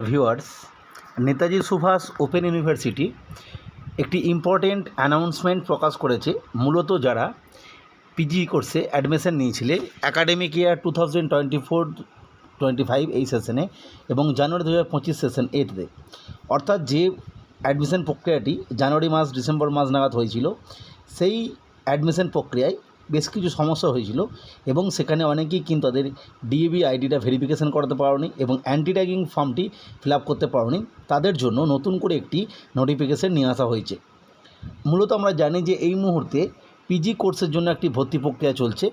Viewers, Netaji Subhas open university একটি important announcement প্রকাশ করেছে। মূলত যারা পিজি কোর্সে অ্যাডমিশন নিয়েছিলে academic year two thousand twenty four twenty five এই সেশনে এবং জানুয়ারি দু হাজার পঁচিশ সেশন এইটতে অর্থাৎ যে অ্যাডমিশন প্রক্রিয়াটি জানুয়ারি মাস ডিসেম্বর মাস নাগাদ হয়েছিল, সেই অ্যাডমিশন প্রক্রিয়ায় বেশ কিছু সমস্যা হয়েছিল এবং সেখানে অনেকেই কিন্তু তাদের ডিএবি আইডিটা ভেরিফিকেশান করাতে পারোনি এবং অ্যান্টি ট্যাগিং ফর্মটি ফিল আপ করতে পারোনি। তাদের জন্য নতুন করে একটি নোটিফিকেশন নিয়ে আসা হয়েছে। মূলত আমরা জানি যে এই মুহূর্তে পিজি কোর্সের জন্য একটি ভর্তি প্রক্রিয়া চলছে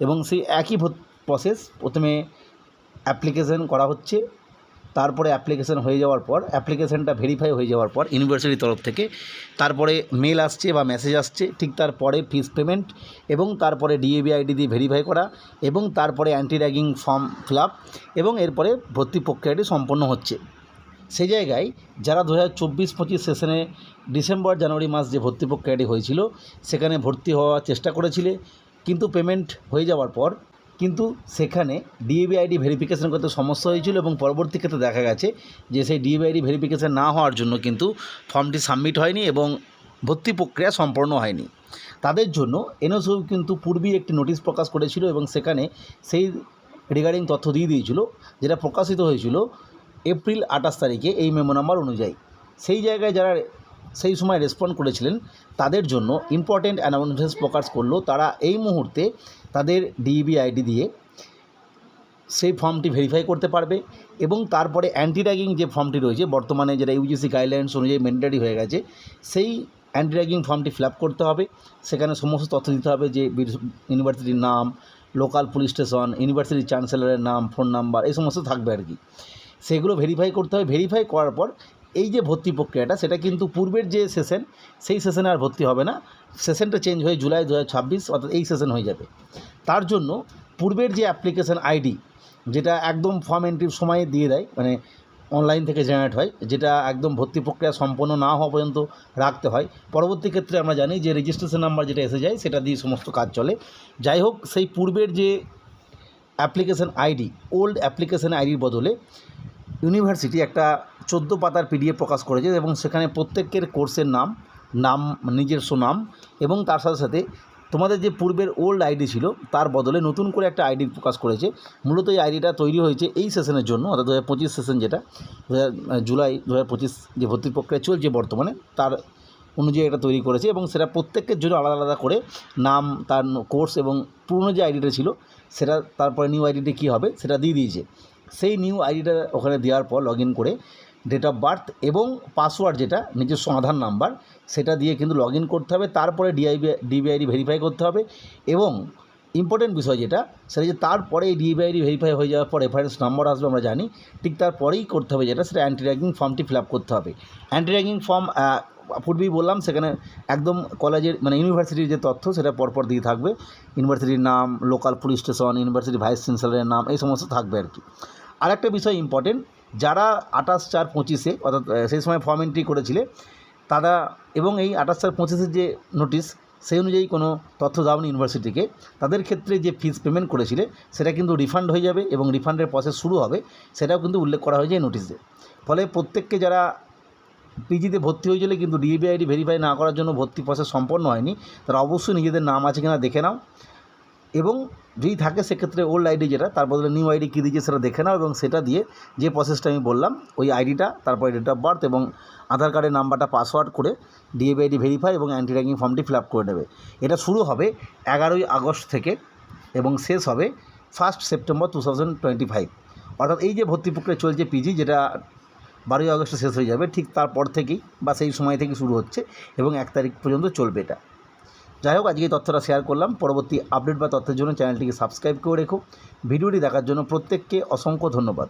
এবং সেই একই প্রসেস প্রথমে অ্যাপ্লিকেশন করা হচ্ছে। তারপরে অ্যাপ্লিকেশন হয়ে যাওয়ার পর অ্যাপ্লিকেশানটা ভেরিফাই হয়ে যাওয়ার পর ইউনিভার্সিটির তরফ থেকে তারপরে মেল আসছে বা মেসেজ আসছে, ঠিক তারপরে ফিস পেমেন্ট এবং তারপরে ডিএবি আইডি দিয়ে ভেরিফাই করা এবং তারপরে anti ragging form fill up এবং এরপরে ভর্তি প্রক্রিয়াটি সম্পন্ন হচ্ছে। সেই জায়গায় যারা দু হাজার চব্বিশ পঁচিশ সেশনে ডিসেম্বর, জানুয়ারি মাস যে ভর্তি প্রক্রিয়াটি হয়েছিল, সেখানে ভর্তি হওয়ার চেষ্টা করেছিলে, কিন্তু পেমেন্ট হয়ে যাওয়ার পর কিন্তু সেখানে ডিএবি আইডি ভেরিফিকেশন করতে সমস্যা হয়েছিল এবং পরবর্তী ক্ষেত্রে দেখা গেছে যে সেই ডিএবি আইডি ভেরিফিকেশন না হওয়ার জন্য কিন্তু ফর্মটি সাবমিট হয়নি এবং ভর্তি প্রক্রিয়া সম্পন্ন হয়নি। তাদের জন্য এনএসও কিন্তু পূর্বেই একটি নোটিশ প্রকাশ করেছিল এবং সেখানে সেই রিগার্ডিং তথ্য দিয়ে দিয়েছিল, যেটা প্রকাশিত হয়েছিল এপ্রিল আঠাশ তারিখে এই মেমো নাম্বার অনুযায়ী। সেই জায়গায় যারা সেই সময় রেসপন্ড করেছিলেন, তাদের জন্য ইম্পর্টেন্ট অ্যানাউন্সমেন্ট প্রকাশ করল। তারা এই মুহূর্তে তাদের ডিইবি আইডি দিয়ে সেই ফর্মটি ভেরিফাই করতে পারবে এবং তারপরে অ্যান্টি র্যাগিং যে ফর্মটি রয়েছে, বর্তমানে যেটা ইউজিসি গাইডলাইন্স অনুযায়ী ম্যান্ডেটারি হয়ে গেছে, সেই অ্যান্টি র্যাগিং ফর্মটি ফিল করতে হবে। সেখানে সমস্ত তথ্য দিতে হবে যে ইউনিভার্সিটির নাম লোকাল পুলিশ স্টেশন ইউনিভার্সিটির চ্যান্সেলরের নাম ফোন নাম্বার এই সমস্ত থাকবে আর কি। সেগুলো ভেরিফাই করতে হবে। ভেরিফাই করার পর এই যে ভর্তি প্রক্রিয়াটা, সেটা কিন্তু পূর্বের যে সেশন সেই সেশনে আর ভর্তি হবে না। সেশনটা চেঞ্জ হয়ে জুলাই দু হাজার ছাব্বিশ, অর্থাৎ এই সেশন হয়ে যাবে। তার জন্য পূর্বের যে অ্যাপ্লিকেশন আইডি যেটা একদম ফর্ম এন্ট্রির সময়ে দিয়ে দেয় মানে অনলাইন থেকে জেনারেট হয়, যেটা একদম ভর্তি প্রক্রিয়া সম্পন্ন না হওয়া পর্যন্ত রাখতে হয়, পরবর্তী ক্ষেত্রে আমরা জানি যে রেজিস্ট্রেশন নাম্বার যেটা এসে যায়, সেটা দিয়ে সমস্ত কাজ চলে। যাই হোক, সেই পূর্বের যে অ্যাপ্লিকেশন আইডি ওল্ড অ্যাপ্লিকেশন আইডির বদলে ইউনিভার্সিটি একটা চোদ্দ পাতার পিডিএফ প্রকাশ করেছে এবং সেখানে প্রত্যেকের কোর্সের নাম নাম, নিজস্ব নাম এবং তার সাথে সাথে তোমাদের যে পূর্বের ওল্ড আইডি ছিল তার বদলে নতুন করে একটা আইডি প্রকাশ করেছে। মূলত এই আইডিটা তৈরি হয়েছে এই সেশনের জন্য, অর্থাৎ দু হাজার পঁচিশ সেশন যেটা জুলাই দু হাজার পঁচিশ যে ভর্তি প্রক্রিয়া চলছে বর্তমানে তার অনুযায়ী এটা তৈরি করেছে এবং সেটা প্রত্যেকের জন্য আলাদা আলাদা করে নাম, তার কোর্স এবং পুরনো যে আইডিটা ছিল সেটা তারপরে নিউ আইডিটি কী হবে সেটা দিয়ে দিয়েছে। সেই নিউ আইডিটা ওখানে দেওয়ার পর লগ করে ডেট অফ বার্থ এবং পাসওয়ার্ড যেটা, নিজস্ব আধার নাম্বার সেটা দিয়ে কিন্তু লগ করতে হবে। তারপরে ডিআইবি ডিবিআইডি ভেরিফাই করতে হবে এবং ইম্পর্টেন্ট বিষয় যেটা, সেটা যে তারপরে এই ডিবিআইডি ভেরিফাই হয়ে যাওয়ার পর রেফারেন্স নাম্বার আসবে আমরা জানি, ঠিক তারপরেই করতে হবে যেটা, সেটা অ্যান্টি র্যাগিং ফর্মটি ফিল করতে হবে। অ্যান্টি র্যাগিং ফর্ম পূর্বেই বললাম, সেখানে একদম কলেজের মানে ইউনিভার্সিটির যে তথ্য, সেটা পরপর দিয়ে থাকবে। ইউনিভার্সিটির নাম local police station university vice চ্যান্সেলরের নাম, এই সমস্ত থাকবে আর কি। আরেকটা বিষয় ইম্পর্টেন্ট যারা আঠাশ চার পঁচিশে, অর্থাৎ সেই সময় ফর্ম এন্ট্রি করেছিলে, তারা, এবং এই আঠাশ চার পঁচিশের যে নোটিশ সেই অনুযায়ী কোনো তথ্য দাওনি ইউনিভার্সিটিকে তাদের ক্ষেত্রে যে ফিস পেমেন্ট করেছিলে, সেটা কিন্তু রিফান্ড হয়ে যাবে এবং রিফান্ডের প্রসেস শুরু হবে, সেটাও কিন্তু উল্লেখ করা হয়েছে এই নোটিশে ফলে প্রত্যেককে যারা পিজিতে ভর্তি হয়েছিল, কিন্তু ডিএবি আইডি ভেরিফাই না করার জন্য ভর্তি প্রসেস সম্পন্ন হয়নি, তারা অবশ্যই নিজেদের নাম আছে কিনা দেখে নাও। এবং যদি থাকে সেক্ষেত্রে ওল্ড আইডি যেটা, তার বদলে নিউ আইডি কী দিয়েছে সেটা দেখে নাও এবং সেটা দিয়ে যে প্রসেসটা আমি বললাম, ওই আইডিটা তারপরে ডেট অফ বার্থ এবং আধার কার্ডের নাম্বারটা পাসওয়ার্ড করে ডিএবি আইডি ভেরিফাই এবং অ্যান্টি র্যাঙ্কিং ফর্মটি ফিল আপ করে নেবে এটা শুরু হবে এগারোই আগস্ট থেকে এবং শেষ হবে first September two thousand twenty five অর্থাৎ এই যে ভর্তি প্রক্রিয়া চলছে পিজি যেটা বারোই আগস্টে শেষ হয়ে যাবে, ঠিক তারপর থেকেই বা সেই সময় থেকে শুরু হচ্ছে এবং এক তারিখ পর্যন্ত চলবে এটা। যাই হোক, আজকে তথ্যটা শেয়ার করলাম। পরবর্তী আপডেট বা তথ্যের জন্য চ্যানেলটিকে সাবস্ক্রাইব করে রেখো। ভিডিওটি দেখার জন্য প্রত্যেককে অসংখ্য ধন্যবাদ।